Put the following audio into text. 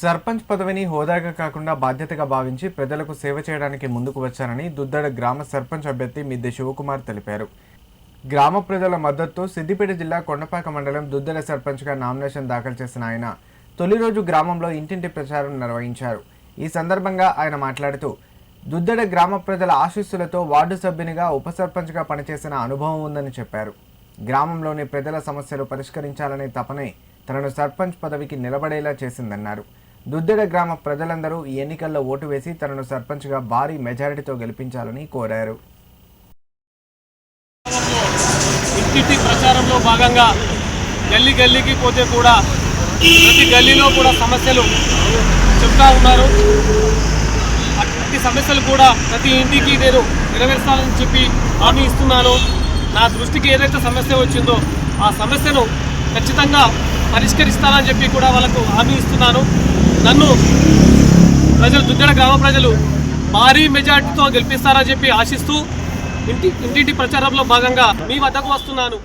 సర్పంచ్ పదవిని హోదాగా కాకుండా బాధ్యతగా భావించి ప్రజలకు సేవ చేయడానికి ముందుకు వచ్చానని దుద్దడ గ్రామ సర్పంచ్ అభ్యర్థి మిద్దె శివకుమార్ తెలిపారు. గ్రామ ప్రజల మద్దతుతో సిద్దిపేట జిల్లా కొండపాక మండలం దుద్దడ సర్పంచ్గా నామినేషన్ దాఖలు చేసిన ఆయన తొలి రోజు గ్రామంలో ఇంటింటి ప్రచారం నిర్వహించారు. ఈ సందర్భంగా ఆయన మాట్లాడుతూ దుద్దడ గ్రామ ప్రజల ఆశీస్సులతో వార్డు సభ్యునిగా ఉప సర్పంచ్గా పనిచేసిన అనుభవం ఉందని చెప్పారు. గ్రామంలోని ప్రజల సమస్యలు పరిష్కరించాలనే తపనే తనను సర్పంచ్ పదవికి నిలబడేలా చేసిందన్నారు. దుద్దెడ గ్రామ ప్రజలందరూ ఈ ఎన్నికల్లో ఓటు వేసి తనను సర్పంచ్గా భారీ మెజారిటీతో గెలిపించాలని కోరారు. ఇంటింటి ప్రచారంలో భాగంగా గల్లీ గల్లీకి పోతే కూడా ప్రతి గల్లీలో కూడా సమస్యలు చెప్తా ఉన్నారు. అటువంటి సమస్యలు కూడా ప్రతి ఇంటికి నేను నెరవేర్చాలని చెప్పి హామీ ఇస్తున్నాను. నా దృష్టికి ఏదైతే సమస్య వచ్చిందో ఆ సమస్యను ఖచ్చితంగా పరిష్కరిస్తానని చెప్పి కూడా వాళ్ళకు హామీ ఇస్తున్నాను. నన్ను ప్రజలు దుద్దెడ గ్రామ ప్రజలు భారీ మెజార్టీతో గెలిపిస్తారని చెప్పి ఆశిస్తూ ఇంటి ఇంటింటి ప్రచారంలో భాగంగా మీ వద్దకు వస్తున్నాను.